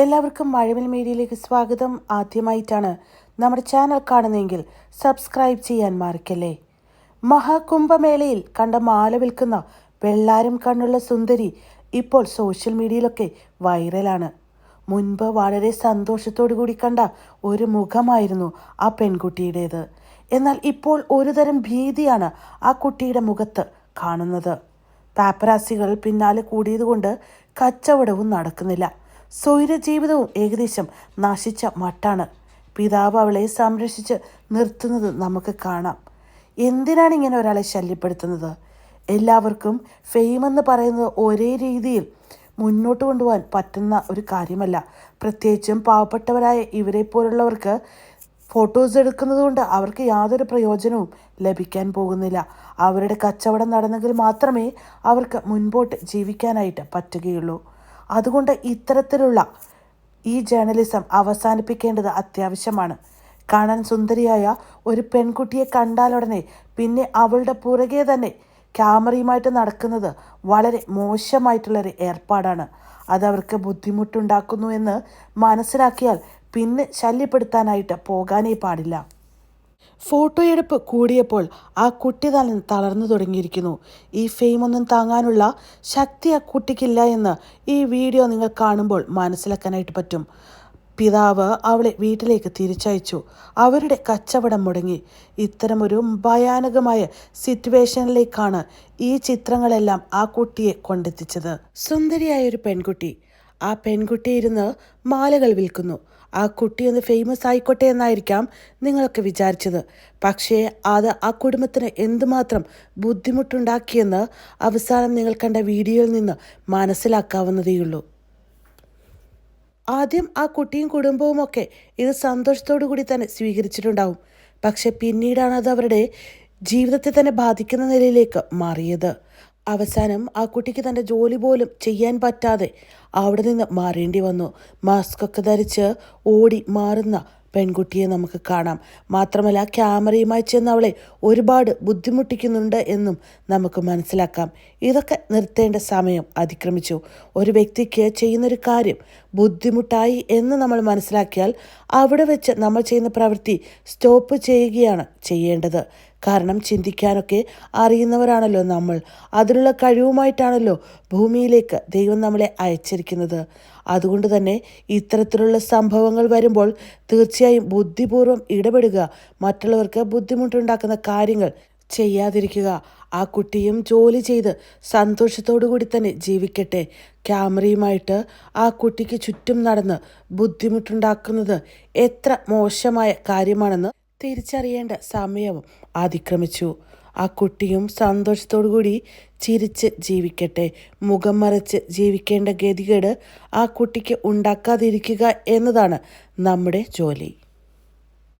എല്ലാവർക്കും മഴവിൽ മീഡിയയിലേക്ക് സ്വാഗതം. ആദ്യമായിട്ടാണ് നമ്മുടെ ചാനൽ കാണുന്നതെങ്കിൽ സബ്സ്ക്രൈബ് ചെയ്യാൻ മറക്കല്ലേ. മഹാകുംഭമേളയിൽ കണ്ട മാല വിൽക്കുന്ന വെള്ളാരും കണ്ണുള്ള സുന്ദരി ഇപ്പോൾ സോഷ്യൽ മീഡിയയിലൊക്കെ വൈറലാണ്. മുൻപ് വളരെ സന്തോഷത്തോടു കൂടി കണ്ട ഒരു മുഖമായിരുന്നു ആ പെൺകുട്ടിയുടേത്. എന്നാൽ ഇപ്പോൾ ഒരുതരം ഭീതിയാണ് ആ കുട്ടിയുടെ മുഖത്ത് കാണുന്നത്. പാപ്പരാസികൾ പിന്നാലെ കൂടിയതുകൊണ്ട് കച്ചവടവും നടക്കുന്നില്ല. സ്വൈര ജീവിതവും ഏകദേശം നശിച്ച മട്ടാണ്. പിതാവ് അവളെ സംരക്ഷിച്ച് നിർത്തുന്നത് നമുക്ക് കാണാം. എന്തിനാണ് ഇങ്ങനെ ഒരാളെ ശല്യപ്പെടുത്തുന്നത്? എല്ലാവർക്കും ഫെയിം എന്ന് പറയുന്നത് ഒരേ രീതിയിൽ മുന്നോട്ട് കൊണ്ടുപോകാൻ പറ്റുന്ന ഒരു കാര്യമല്ല. പ്രത്യേകിച്ചും പാവപ്പെട്ടവരായ ഇവരെ പോലുള്ളവർക്ക് ഫോട്ടോസ് എടുക്കുന്നത് കൊണ്ട് അവർക്ക് യാതൊരു പ്രയോജനവും ലഭിക്കാൻ പോകുന്നില്ല. അവരുടെ കച്ചവടം നടന്നെങ്കിൽ മാത്രമേ അവർക്ക് മുൻപോട്ട് ജീവിക്കാനായിട്ട് പറ്റുകയുള്ളൂ. അതുകൊണ്ട് ഇത്തരത്തിലുള്ള ഈ ജേർണലിസം അവസാനിപ്പിക്കേണ്ടത് അത്യാവശ്യമാണ്. കാണാൻ സുന്ദരിയായ ഒരു പെൺകുട്ടിയെ കണ്ടാലുടനെ പിന്നെ അവളുടെ പുറകെ തന്നെ ക്യാമറയുമായിട്ട് നടക്കുന്നത് വളരെ മോശമായിട്ടുള്ളൊരു ഏർപ്പാടാണ്. അതവർക്ക് ബുദ്ധിമുട്ടുണ്ടാക്കുന്നു എന്ന് മനസ്സിലാക്കിയാൽ പിന്നെ ശല്യപ്പെടുത്താനായിട്ട് പോകാനേ പാടില്ല. ഫോട്ടോയെടുപ്പ് കൂടിയപ്പോൾ ആ കുട്ടി തല തളർന്നു തുടങ്ങിയിരിക്കുന്നു. ഈ ഫെയിം ഒന്നും താങ്ങാനുള്ള ശക്തി ആ കുട്ടിക്കില്ല എന്ന് ഈ വീഡിയോ നിങ്ങൾ കാണുമ്പോൾ മനസ്സിലാക്കാനായിട്ട് പറ്റും. പിതാവ് അവളെ വീട്ടിലേക്ക് തിരിച്ചയച്ചു. അവരുടെ കച്ചവടം മുടങ്ങി. ഇത്തരമൊരു ഭയാനകമായ സിറ്റുവേഷനിലേക്കാണ് ഈ ചിത്രങ്ങളെല്ലാം ആ കുട്ടിയെ കൊണ്ടെത്തിച്ചത്. സുന്ദരിയായ ഒരു പെൺകുട്ടി. ആ പെൺകുട്ടി ഇരുന്ന് മാലകൾ വിൽക്കുന്നു. ആ കുട്ടി ഒന്ന് ഫേമസ് ആയിക്കോട്ടെ എന്നായിരിക്കാം നിങ്ങളൊക്കെ വിചാരിച്ചത്. പക്ഷേ അത് ആ കുടുംബത്തിന് എന്തുമാത്രം ബുദ്ധിമുട്ടുണ്ടാക്കിയെന്ന് അവസാനം നിങ്ങൾ കണ്ട വീഡിയോയിൽ നിന്ന് മനസ്സിലാക്കാവുന്നതേയുള്ളൂ. ആദ്യം ആ കുട്ടിയും കുടുംബവും ഒക്കെ ഇത് സന്തോഷത്തോടു കൂടി തന്നെ സ്വീകരിച്ചിട്ടുണ്ടാവും. പക്ഷെ പിന്നീടാണ് അത് അവരുടെ ജീവിതത്തെ തന്നെ ബാധിക്കുന്ന നിലയിലേക്ക് മാറിയത്. അവസാനം ആ കുട്ടിക്ക് തന്റെ ജോലി പോലും ചെയ്യാൻ പറ്റാതെ അവിടെ നിന്ന് മാറേണ്ടി വന്നു. മാസ്കൊക്കെ ധരിച്ച് ഓടി മാറുന്ന പെൺകുട്ടിയെ നമുക്ക് കാണാം. മാത്രമല്ല ക്യാമറയുമായി ചെന്ന് അവളെ ഒരുപാട് ബുദ്ധിമുട്ടിക്കുന്നുണ്ട് എന്നും നമുക്ക് മനസ്സിലാക്കാം. ഇതൊക്കെ നിർത്തേണ്ട സമയം അതിക്രമിച്ചു. ഒരു വ്യക്തിക്ക് ചെയ്യുന്നൊരു കാര്യം ബുദ്ധിമുട്ടായി എന്ന് നമ്മൾ മനസ്സിലാക്കിയാൽ അവിടെ വെച്ച് നമ്മൾ ചെയ്യുന്ന പ്രവൃത്തി സ്റ്റോപ്പ് ചെയ്യുകയാണ് ചെയ്യേണ്ടത്. കാരണം ചിന്തിക്കാനൊക്കെ അറിയുന്നവരാണല്ലോ നമ്മൾ. അതിനുള്ള കഴിവുമായിട്ടാണല്ലോ ഭൂമിയിലേക്ക് ദൈവം നമ്മളെ അയച്ചിരിക്കുന്നത്. അതുകൊണ്ട് തന്നെ ഇത്തരത്തിലുള്ള സംഭവങ്ങൾ വരുമ്പോൾ തീർച്ചയായും ബുദ്ധിപൂർവം ഇടപെടുക. മറ്റുള്ളവർക്ക് ബുദ്ധിമുട്ടുണ്ടാക്കുന്ന കാര്യങ്ങൾ ചെയ്യാതിരിക്കുക. ആ കുട്ടിയും ജോലി ചെയ്ത് സന്തോഷത്തോടു കൂടി തന്നെ ജീവിക്കട്ടെ. ക്യാമറയുമായിട്ട് ആ കുട്ടിക്ക് ചുറ്റും നടന്ന് ബുദ്ധിമുട്ടുണ്ടാക്കുന്നത് എത്ര മോശമായ കാര്യമാണെന്ന് തിരിച്ചറിയേണ്ട സമയവും അതിക്രമിച്ചു. ആ കുട്ടിയും സന്തോഷത്തോടു കൂടി ചിരിച്ച് ജീവിക്കട്ടെ. മുഖം മറച്ച് ജീവിക്കേണ്ട ഗതികേട് ആ കുട്ടിക്ക് ഉണ്ടാക്കാതിരിക്കുക എന്നതാണ് നമ്മുടെ ജോലി.